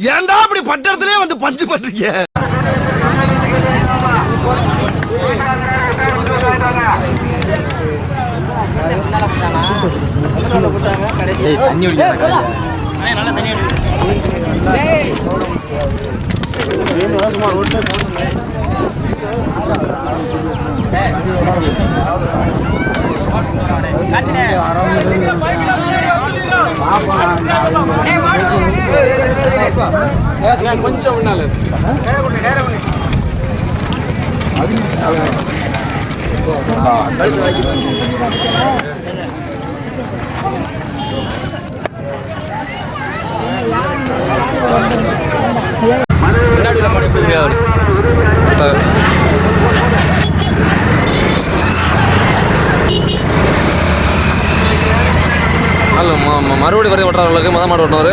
ஏன்டா அப்படி பட்டத்திலே வந்து பஞ்சு பண்றீங்க? கொஞ்சம் முன்னால முன்னாடி உள்ள மாடு எப்படி இருக்கு? அல்ல ம- மறுபடி மொதல் மாடு ஓட்டுனவர்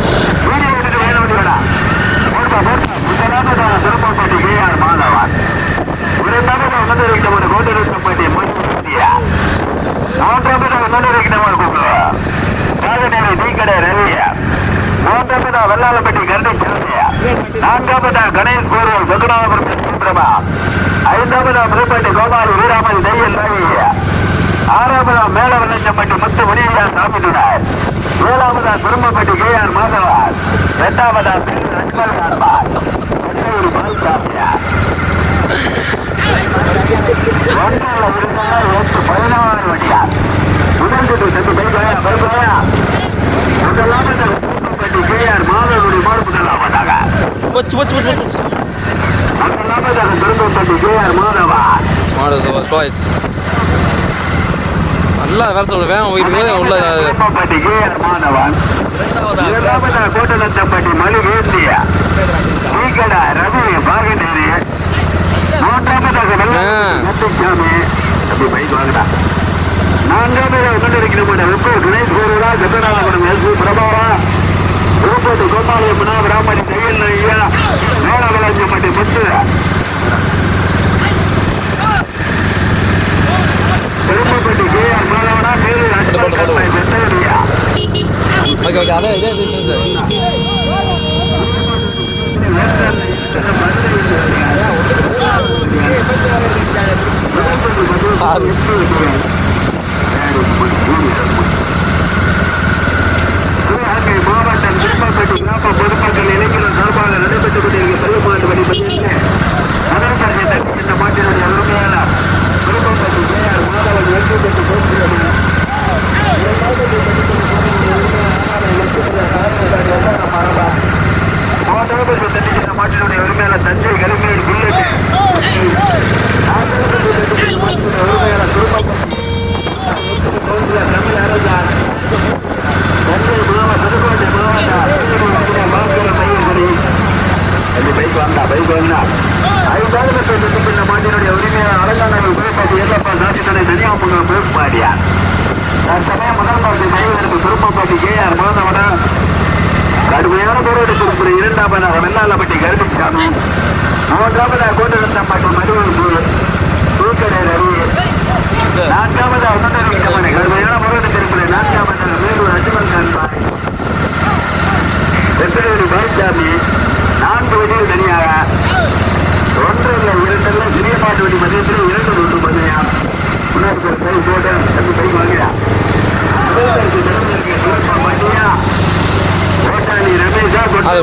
வெள்ளாளப்பட்டி கருணை நான்காவதா கணேஷ் கோரியல் சொகுநாதபுரம் சுப்பிரமா ஐந்தாவதா புதுப்பட்டி கோபாலி வீராமணி தையல் நாயகியா ஆறாவதா மேலவல்லஞ்சப்பட்டி முத்து முனியா சாமிதுனார் ஏழாவதா குடும்பப்பட்டி கே ஆர் மாதவா எட்டாவதா லட்சுமண் ஆழ்வார் பதினேழு பால்சாமியா ஒன்றால இருந்தால் எட்டு பதினாறு வண்டியா முதல் சுற்று சென்று பைபாயா பைபாயா முதலாவது குடும்பப்பட்டி கே ஆர் மாதவனுடைய மாறு முதலாவதாக போச்சு போச்சு போச்சு போச்சு. முதலாவதாக குடும்பப்பட்டி கே ஆர் மாதவா மாடு ஸ்லோ ஆயிடுச்சு நல்லா வேற சொல்ல வேகம் போயிட்டு போது உள்ள குடும்பப்பட்டி கே ஆர் மாதவன் இரண்டாவதாக கோட்டநத்தப்பட்டி மலிகேந்தியா நீக்கட ரவி பாகநேரி மூன்றாவதாக வெள்ளச்சாமி அப்படி பைக் வாங்கடா நான்காவதாக கொண்டிருக்கிற கூட வெப்ப கணேஷ் கோருடா ஜெகநாதபுரம் எஸ் பி பிரபாவா. திருப்பதி கோபாலயம்மனா பிராமணி தையல் ஐயா. மேலவளஞ்சப்பட்டி முத்து. திருப்பப்பட்டி கே ஆர் மாதவனா மேலு லட்சுமண் ஓகே ஓகே அதே இதே மாவட்டம் திருப்பப்பட்டி கிராம பொதுமக்கள் இளைஞர்கள் சார்பாக நடைபெற்றுக் கொண்டிருக்கிற பள்ளிப்பாட்டு வழிபட்டியலில் இந்த மாட்டினுடைய அருமையான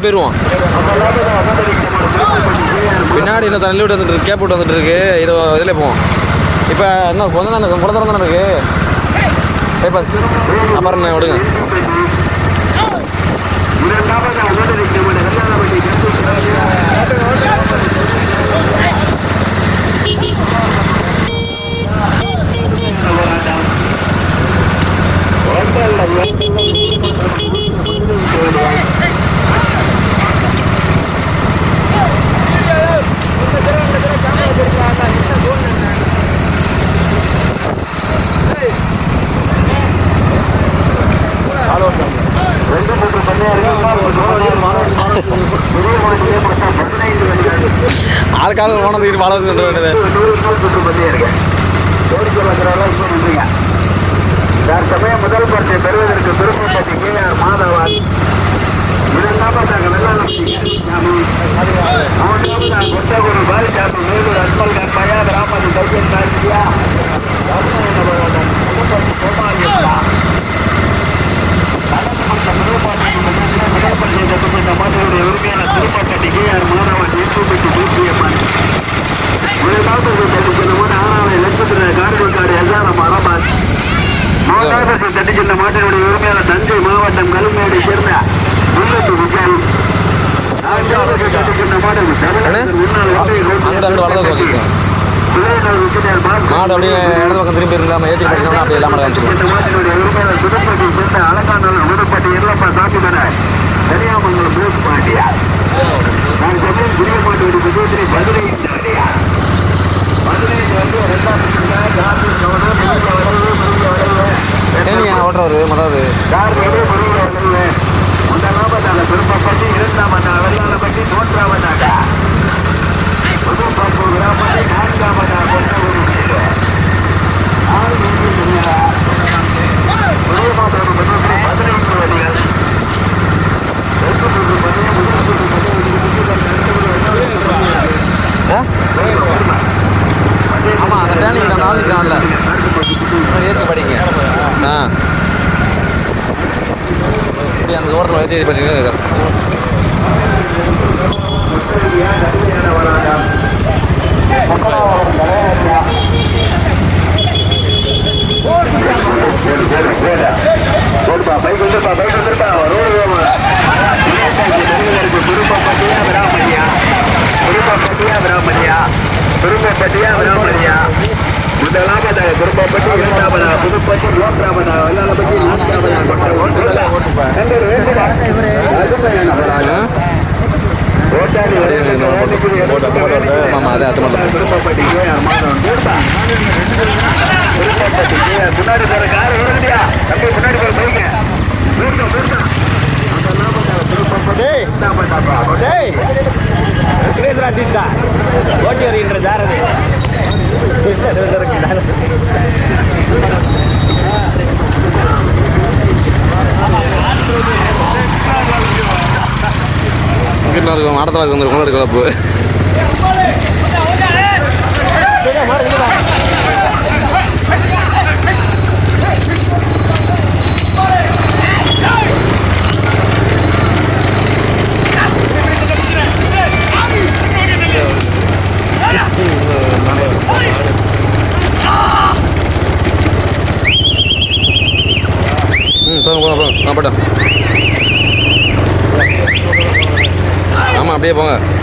ஆ போயிடுவோம் பின்னாடி இன்னும் தள்ளி விட்டு வந்துட்டு கேப் விட்டு வந்துட்டு இருக்கு. இது இதில் போவோம். இப்போ இன்னும் நேரம் தான் குளத்தரம் தானே இருக்கு? பேப்பர் அப்புறம் விடுங்க. Thank you வெள்ளாளப்பட்டி ரெண்டு மூன்று பதினைந்து வண்டிகள் ஆளுக்காக ஒரு ஓனம் தூக்கிட்டு வாழ வச்சுட்டு வேண்டியது நூறு ஆளுக்காக ஒரு போனது இருக்கேன் கோரிக்கை வைக்கிறவங்க இப்போ நின்றுங்க சமயம் முதல் பரிசை பெறுவதற்கு திருப்பதி கே ஆர் மாதவன் இரண்டாவதாக வெள்ளாளப்பட்டி மூன்றாவதாக கொட்டகுரு பாலிசாமி மேலூர் அன்பல்கர் பயா ராமதி கையன் கார்த்தியா உரிமையான திருப்பட்டி கே ஆர் மாதவன் எட்டு பூஜ்ஜியம்மன் ஆறாவது லட்சத்திர காடுகாடு எல்ஆர்எம் அரபாத் மூன்றாவது தட்டி மாட்டினுடைய உரிமையாளர் தஞ்சை மாவட்டம் கல்மேடை சேர்ந்த முல்லத்து விஜய் மாடு ரெண்டு வலது பக்கம் மாடு அப்படியே இடது பக்கம் திரும்பி இருந்தாம ஏற்றி படிக்கணும்னா அப்படியே இல்லாமல் காமிச்சிருக்கோம் மாட்டினுடைய உரிமையான புதுப்பட்டி சேர்ந்த அலங்காநல்லூர் புதுப்பட்டி எல்லப்பா சாப்பிட்டு கனியாமங்கலம் மூக்கு பாண்டியா நான் சொன்னேன் புதிய மாட்டு விடுப்பு பதினைந்து வரையா பதினைந்து வந்து ரெண்டாம் காந்தி கவனம் பெரிய வளைவு பெரிய வளைவு ஏனியா ஓட்டுறவர் முதல்ல கார் எது பெரிய வளைவு முதலாவதாக திருப்பப்பட்டி இரண்டாவதாக வெள்ளாளப்பட்டி மூன்றாவதாக புதுப்பட்டு கிராமத்தை நான்காவதாக கொண்ட ஒரு வீடு. ஆறு வீடு இல்லையா? ஒரே மாதம் பதினைந்து பதினைந்து வழிகள் ரெண்டு மூன்று மணி மூன்று ஆமாம் அந்த டேனிங் நான் நாலு நாளில் ஏற்றி படிங்க ஆ வந்து இது ஓரத்தில் ஏற்றி படிங்க போடுப்பா பைக் வந்துருப்பா பைக் வந்துருப்பா ரோடு வேமா திருப்பப்பட்டியா விராமணியா திருப்பப்பட்டியா விராமணியா திருப்பப்பட்டியா விராமணியா முதலாவதாக திருப்பப்பட்டி இரண்டாவதாக புதுப்பட்டி மூன்றாவதாக நான்காவதாக கொண்ட முன்னாடி போற கார் தம்பி முன்னாடி போற நிறுத்தம் நிறுத்தம் ஓட்டி வருகின்ற ஜாரதி இங்கிட்ட இருக்கும் ஆடத்தில் இருக்கு வந்து கொண்டாடு கலப்பு. அப்படியே போங்க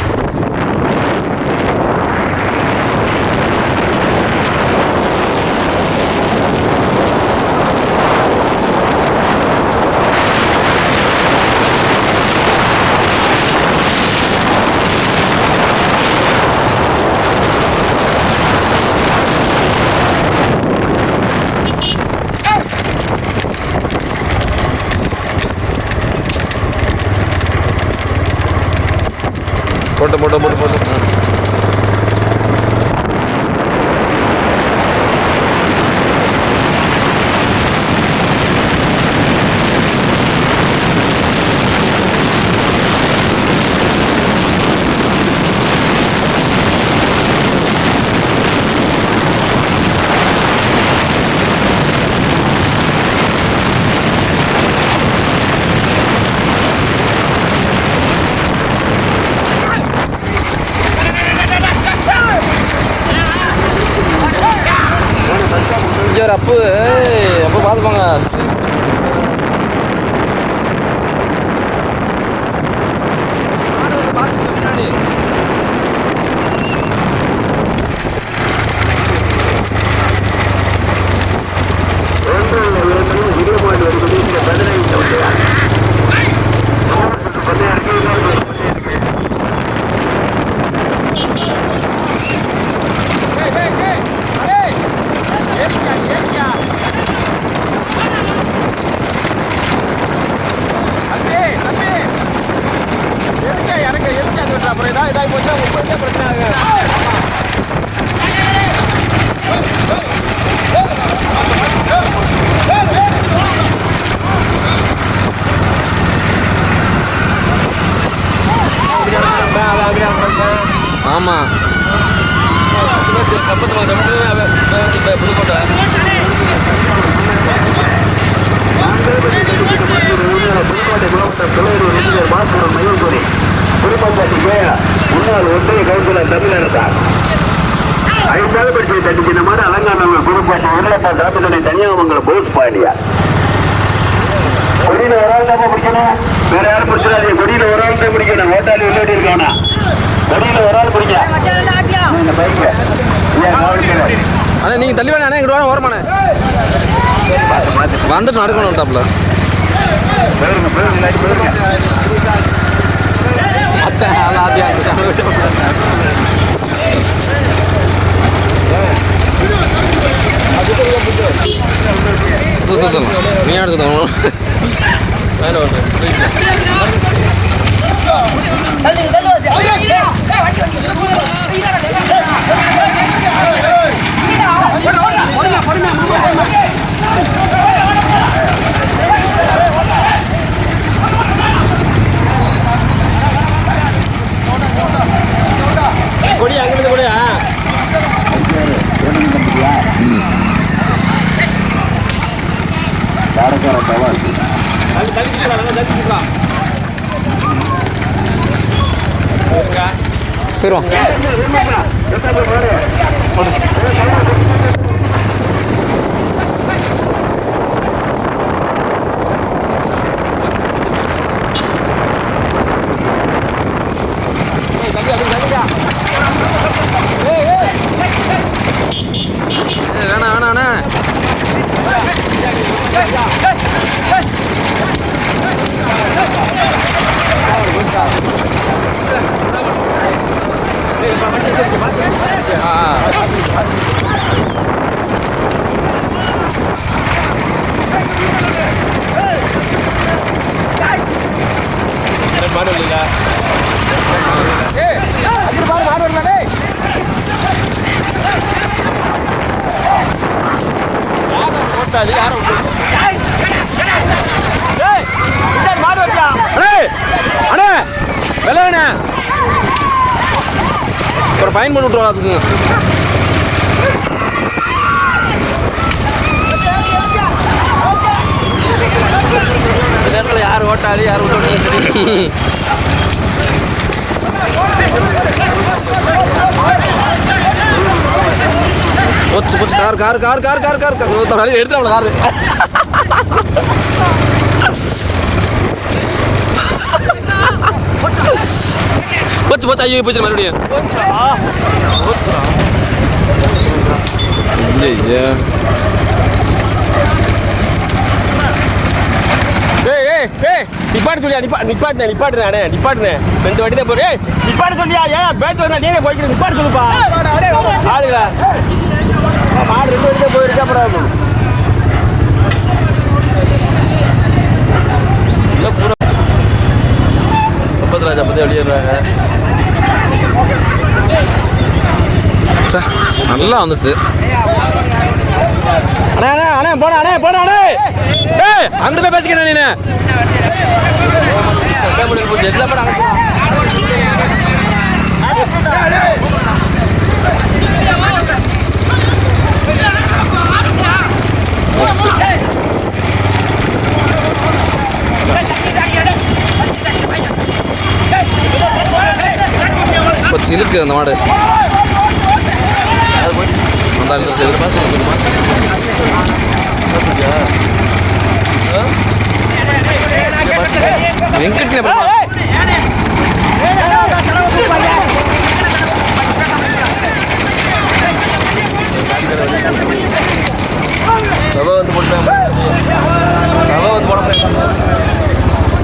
இங்கே கொடியில ஒரு ஆள் தான் பிடிக்கணும். வேற யாரும் பிடிச்சிடாதீங்க. கொடியில ஒரு ஆள் தான் பிடிக்கணும். ஓட்டாளி உள்ளாடி இருக்கானா கொடியில ஒரு ஆள் பிடிக்க. அண்ணா நீங்கள் தள்ளி வேணா இங்கிட்டு ஓரமாண்ணே பார்த்து பார்த்து வந்துட்டு நடக்கணும் இல்லாட்டி போயிருங்க. சுத்தலாம் நீ எடுத்துக்கலாம் கொடி அங்கிருந்து கொடியா காரக்கார தவால் அது போயிடுவோம் வேணாம் வேணாம் வேணாம். ஆ ஆ. மாடு இல்லைங்களா ஏய் அங்க பாரு மாடு வரல டேய் யாரை போட்டாது யாரை ஏய் இந்த மாடு வரல அண்ணே அண்ணே வெள்ள அண்ணே பயன் பண்ணி விட்ருவா அதுக்கு இந்த நேரத்தில் யார் ஓட்டாது யார் விட்டு போச்சு போச்சு. Car car car car car car எடுத்து அவளை கார். போச்சு போச்சு ஐயோ போச்சு மறுபடியும் ஐயா ஏய் ஏய் ஏய் நிப்பாட்டு சொல்லியா நிப்பா நிப்பாட்டுனே நிப்பாட்டுனே நிப்பாட்டுனே ரெண்டு வாட்டி தான் போறேன் ஏய் நிப்பாட்டு சொல்லியா ஏன் பேட் வரா நீனே போய்க்கிட்டு நிப்பாட்டு சொல்லுப்பா ஆளுங்களா மாடு ரெண்டு வாட்டி தான் போயிருக்கு அப்புறம் இல்லை பூரா முப்பத்தி ராஜா பற்றி வெளியிடுறாங்க நல்லா வந்துச்சு அண்ணே அண்ணா அண்ணே போன அண்ணே போன அண்ணே ஏய் அங்கிட்டு போய் பேசிக்கிறேன் நீ Hey! இப்போ சிலுக்கு அந்த மாடு. அந்த அந்த சிலுக்கு. வெங்கட்ல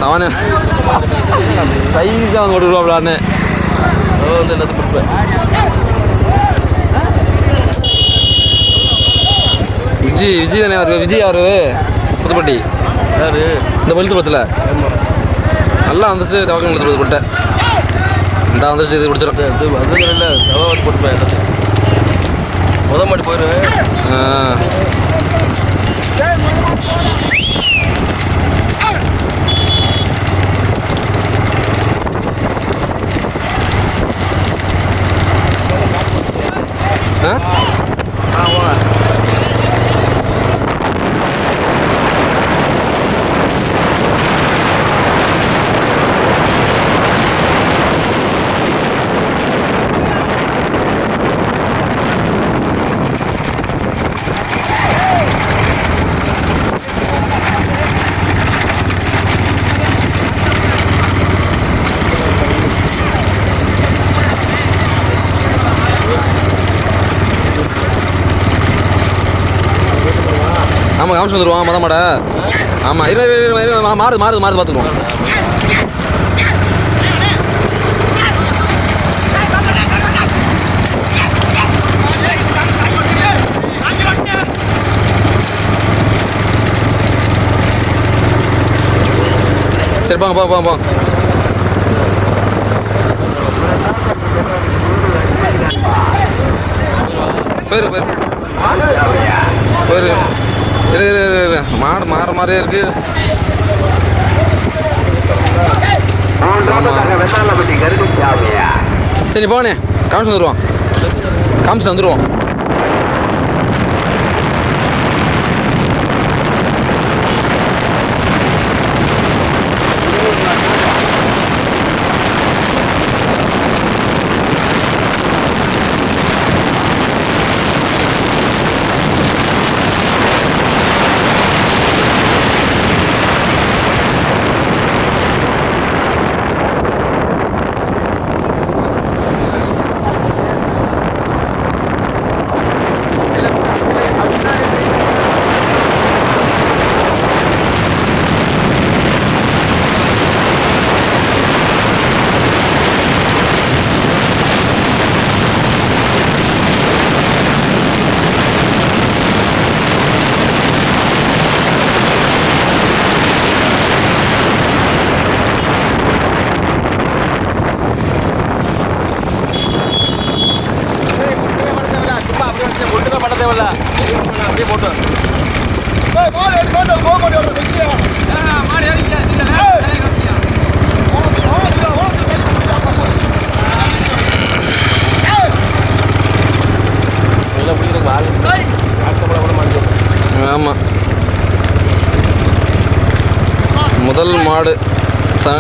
அவனு. சைஸாக வந்து ஓடுவாப்லான்னு வந்து என்னது விஜய் விஜய் தானே அவரு? விஜய் அவரு புதுப்பட்டி. யாரு? இந்த பழுத்து பத்தில் நல்லா வந்துச்சு டவக்கம் எடுத்து போட்ட. இந்த வந்துருச்சு இது பிடிச்சிடும் இது வந்து இல்லை செவ வந்து போட்டுப்பேன் முத மாடி போயிடுவேன் ஆமாம் காமிச்சு வந்துடுவோம் மொத மாட. ஆமாம் இருபது இருபது இரு, மாறுது மாறுது மாறுது பார்த்துக்குவோம் சரி போங்க போங்க போங்க போங்க. போயிரு போயிரு. போயிரு. இரு இரு இரு, மாடு மாற மாதிரியே இருக்கு. சரி போனே. காமிச்சு வந்துடுவோம் காமிச்சு வந்துடுவோம்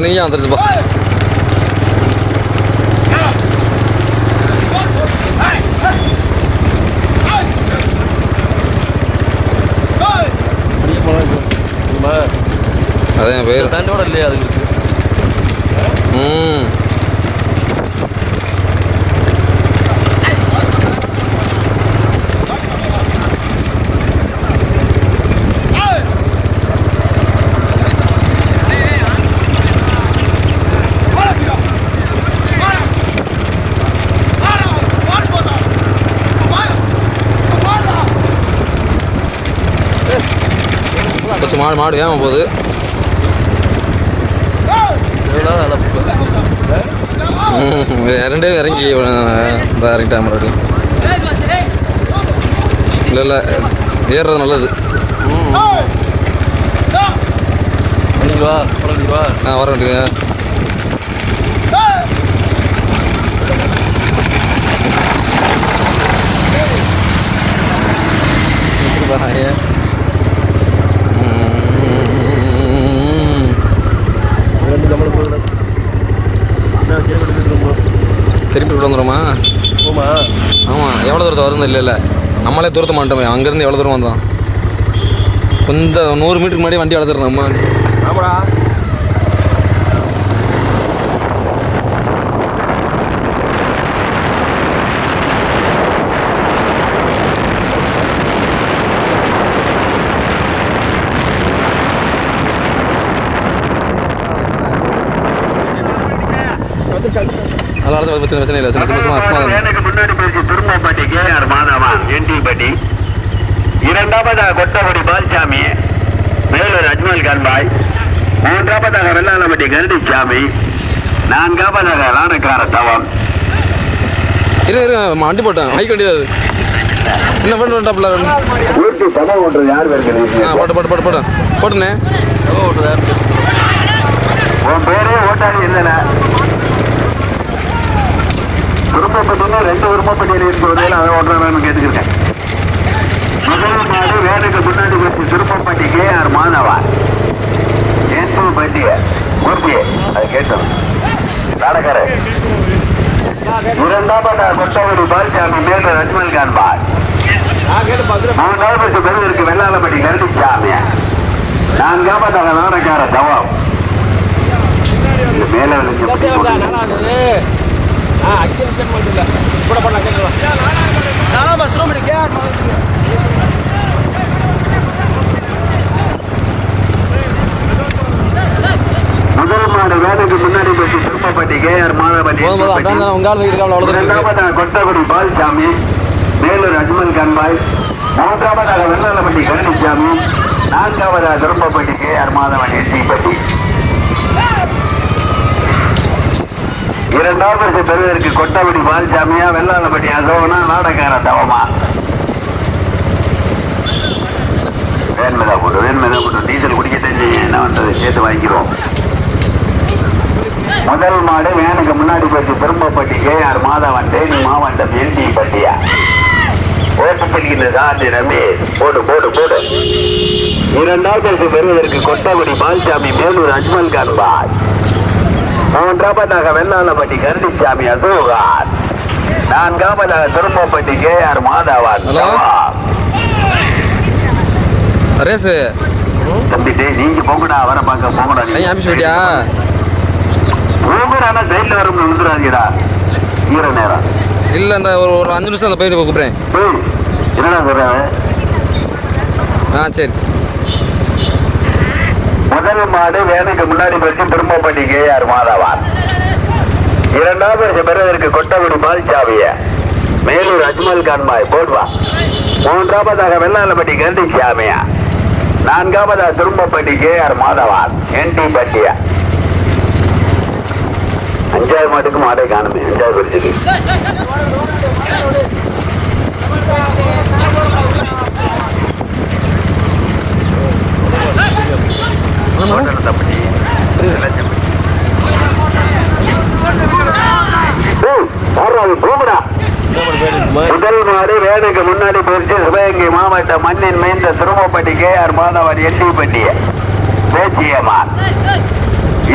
Машини яндекс бах. അതെ പേര് തന്റെ കൂടെ അല്ലേ അതിൽ மாடு மாடு ஏமா போகுது. ரெண்டே இறங்கி இந்த இறங்கிட்டான் மறுபடியும் இல்லை இல்லை ஏறுறது நல்லது. ஆ வர ரெண்டு திருப்பி விட்டு வந்துடுமா போமா ஆமாம் எவ்வளோ தூரத்தை வருது இல்லை இல்லை நம்மளே தூரத்த மாட்டோமே அங்கேருந்து எவ்வளோ தூரம் வந்தோம்? கொஞ்சம் நூறு மீட்டருக்கு முன்னாடி வண்டி வளர்த்துறோம் நம்ம. ஆமாடா. பிரச்சனை பிரச்சனை இல்லை சும்மா சும்மா. திரும்பப்பட்டி கே ஆர் மாதவன் என்டி பட்டி. இரண்டாவதாக கொட்டகுடி பால்சாமி மேலூர் அஜ்மல் கான்பாய் மூன்றாவதாக வெள்ளாளப்பட்டி கருடிசாமி நான்காவதாக லானக்கார தவம் இரு இரு வண்டி போட்டேன். ஹைக் வண்டி அது. என்ன பண்ண வேண்டாப்ல ஊட்டி சபை யார் ஆ வருகிறது போட்டு போட்டு போட்டு போட்டு போட்டுண்ணே உன் பேரே ஓட்டாளி இல்லைண்ணே. விருப்பப்பட்டீங்கன்னா ரெண்டு விருப்பப்பட்டியல் இருக்கிறதுல அதை ஓட்டுறான்னு கேட்டுக்கிறேன். முதல் மாடு வேனுக்கு முன்னாடி வச்சு திருப்பப்பட்டி கே ஆர் மாதவா ஏன்பு பட்டிய மூர்த்தி அது கேட்டோம். நாடகார. இரண்டாவது கொட்டவடி பால்சாமி மேல ரஜ்மல் கான்பார். மூன்றாவது பெருவிற்கு வெள்ளாளப்பட்டி கருடிச்சாமி நான்காவதாக நாடகார தவம். மேல ஆ அக்கி நிமிஷம் மட்டும் இல்லை கூட பண்ணலாம் கேட்கலாம் நானும் பஸ் ரூம் இருக்கே முதல் மாடு வேலைக்கு முன்னாடி போச்சு. திருப்பப்பட்டி கே ஆர் மாதவன் போதும் போதும். அதான் உங்கள் ஆள் வைக்கிறா அவ்வளோ தூரம் இருக்கு. இரண்டாவதாக கொட்டகுடி பால்சாமி. மேலூர் அஜ்மல் கண்பாய். மூன்றாவதாக வெள்ளாளப்பட்டி கருணிசாமி. நான்காவதாக திருப்பப்பட்டி கே ஆர் மாதவன் எட்டிப்பட்டி இரண்டாவது பரிசு பெறுவதற்கு கொட்டபடி பால்சாமியா வெள்ளாளப்பட்டி அசோகனா நாடகார தவமா? வேன்மதா போட்டு வேன்மதா போட்டு டீசல் குடிக்க தெரிஞ்சு என்ன வந்தது? சேர்த்து வாங்கிக்கிறோம். முதல் மாடு வேனுக்கு முன்னாடி போச்சு. திரும்பப்பட்டி கே ஆர் மாதவன் தேனி மாவட்டம் எல்டி பட்டியா. ஓட்டு பிடிக்கின்ற சாந்தி நம்பி போடு போடு போடு. இரண்டாவது பரிசு பெறுவதற்கு கொட்டபடி பால்சாமி மேலூர் அஜ்மல் கான்பாய் மூன்றாவதாக வெள்ளாளப்பட்டி கருணிசாமி அசோகார். நான்காவதாக Thirumbapatti K R Madhavan. Hello? Race தம்பி நீங்க போங்கடா அவரை பார்க்க போங்கடா ஆஃபீஸ் போயிட்டியா ஊபர் ஆனா சைட்ல வரும் விழுந்துடாதீடா ஈர நேரம். இல்லை இந்த ஒரு ஒரு அஞ்சு நிமிஷம் அந்த பையனை கூப்பிட்றேன். என்னடா சொல்றாங்க ஆ சரி. முதல் மாடு வேனுக்கு முன்னாடி வச்சு திரும்பப்பட்டி கேஆர் மாதவான். இரண்டாவது வருஷம் பெறுவதற்கு கொட்டகுடி பாதிச்சாவிய மேலூர் அஜ்மல் கான்மாய் போடுவா மூன்றாவதாக வெள்ளாளப்பட்டி கந்தி சாமியா. நான்காவதா திரும்பப்பட்டி கே ஆர் மாதவான் என்டி பட்டியா. அஞ்சாவது மாட்டுக்கு மாடை காணுமே அஞ்சாவது பிரிச்சுக்கு தப்பட்டி முதல் மாடு வேனுக்கு முன்னாடி போயிடுச்சு சிவகங்கை மாவட்டம் மண்ணின் மைந்த திருமப்பட்டி கே ஆர் மாதவன் எட்டிப்பட்டி. பேச்சியம்மா.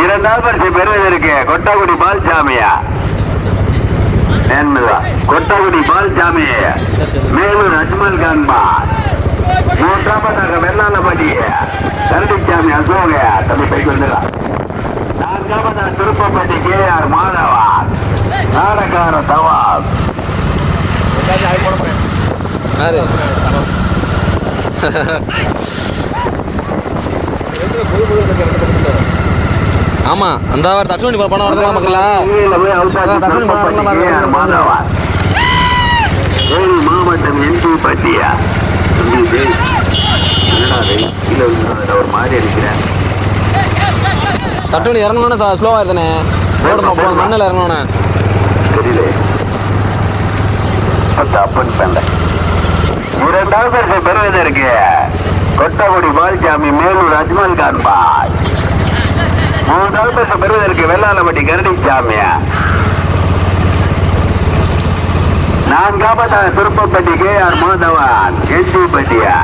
இரண்டாவது பரிசு பெறுவதற்கு கொட்டாக்குடி பால்சாமியா? என்பதா கொட்டாக்குடி பால்சாமி மேலூர் அஜ்மல் கான்பா மூன்றாவதாக வெள்ளாளப்பட்டி. கரடிச்சாமி அசோக. தம்பி போய்க்கு வந்துடலாம் நான்காவதாக திருப்பப்பட்டி கே ஆர் மாதவா நாடகார தவா யாரு? ஆமாம் அந்த அவர் தட்டுமணி வண்டி பணம் வரதுலாம் மக்களா மாவட்டம் எம்பி பட்டியா ஒரு மாதிரி இருக்கிறேன் தட்டு வண்டி இறங்கணுன்னு ஸ்லோவாக இருந்தேனே ரோடு மண்ணில் இறங்கணுண்ணே தெரியல அப்பன் பண்ணேன் இரண்டாவது பரிசு பெறுவதற்கு கொட்டகுடி பால்சாமி மேலூர் அஜ்மல் கான் பாய். மூன்றாவது பரிசு பெறுவதற்கு வெள்ளாளப்பட்டி கரடிசாமி நான்காவதாக திருப்பப்பட்டி கே ஆர் மாதவன் எஸ்டி பட்டியா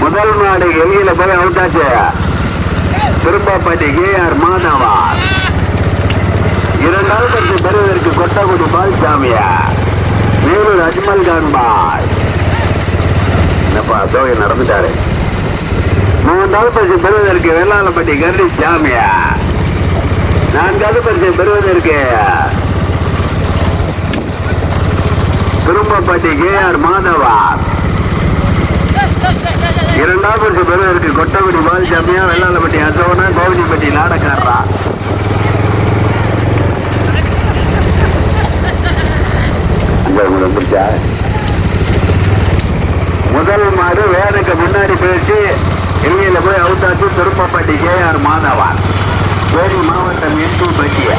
முதல் நாடு எல்லையில போய் அவுட்டாச்சு. Thiruppapatti K R Madhavan. இரண்டாவது பெறுவதற்கு கொட்டகுடி பால்சாமியா மேலூர் அஜ்மல் கான் பாய். என்னப்பா தோகை நடந்துட்டாரு. மூன்றாவது பரிசு பெறுவதற்கு வெள்ளாளப்பட்டி கருடி சாமியா. நான்காவது பரிசு பெறுவதற்கு திரும்பப்பட்டி கே ஆர் மாதவா. இரண்டாவது பரிசு பெறுவதற்கு கொட்டகுடி பால்சாமியா வெள்ளாளப்பட்டி அசோனா கோவிலிப்பட்டி நாடக்காரரா. உங்களுக்கு பிடிச்சா முதல் மாடு வேனுக்கு முன்னாடி போயிட்டு இலங்கையில போய் அவுத்தாச்சு திருப்பப்பட்டி கே மாதவா வேலி மாவட்டம் எட்டு பட்டிய.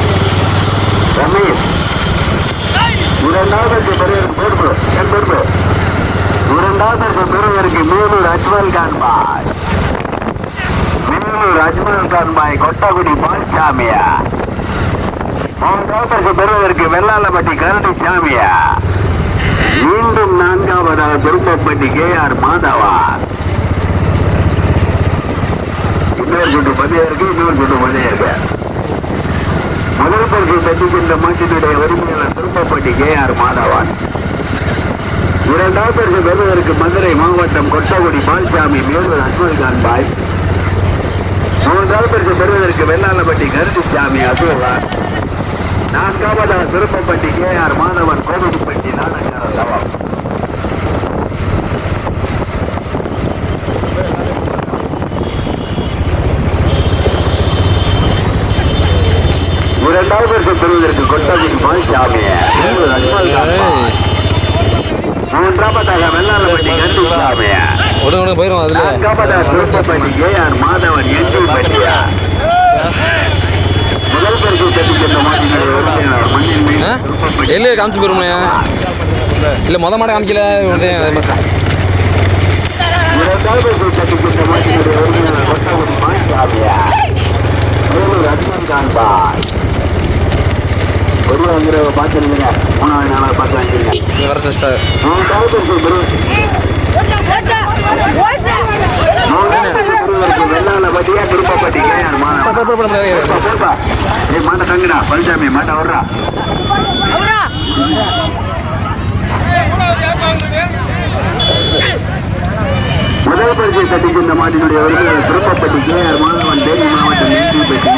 ரமேஷ் இரண்டாவது பெரியவர் பொறுப்பு என் பொறுப்பு. இரண்டாவது பெரியவருக்கு மேலூர் அஜ்மல் கான்பாய் மேலூர் அஜ்மல் கான்பாய் கொட்டகுடி பால்சாமியா மூன்றாவது பெறுவதற்கு வெள்ளாளப்பட்டி கரண்டி சாமியா. மீண்டும் நான்காவதாக திருப்பப்பட்டி கே ஆர் மாதவா. இன்னொரு சுட்டு பதியா இருக்கு இன்னொரு சுட்டு பதியா இருக்கு. முதல் பரிசு தட்டிக்கின்ற மாட்டினுடைய உரிமையாளர் திருப்பப்பட்டி கே ஆர் மாதவன். இரண்டாவது பரிசு பெறுவதற்கு மதுரை மாவட்டம் கொட்டகுடி பால்சாமி மேலூர் அஸ்மல்கான் பாய். மூன்றாவது பரிசு பெறுவதற்கு வெள்ளாளப்பட்டி கருத்துசாமி அசோகன். நான்காவதாக திருப்பப்பட்டி கே ஆர் மாதவன் கோவில்பட்டி இரண்டாவது பரிசு பெறுவதற்கு அஸ்மல்கான் பாய் மூன்றாவதாக வெள்ளாளப்பட்டி உடனே உடனே போயிடும் அதில் நான்காவதாக திருப்பப்பட்டி கே ஆர் மாதவன் எஞ்சி பட்டியா முதல் பரிசு தட்டி சென்ற உரிமையாளர் மண்ணின் மீது எல்லையை காமிச்சு போயிருமே இல்லை. மொத மாட காமிக்கல. உடனே அதே மாதிரி வர சிஸ்டர். மாட்டை தங்குடா பழனிசாமி மாட்டை வர்றா முதல் பரிசை தட்டிக்கின்ற மாட்டினுடைய வருகிறது திருப்பப்பட்டி கே ஆர் மாதவன் தேனி மாவட்டம் நெல்லிப்பட்டி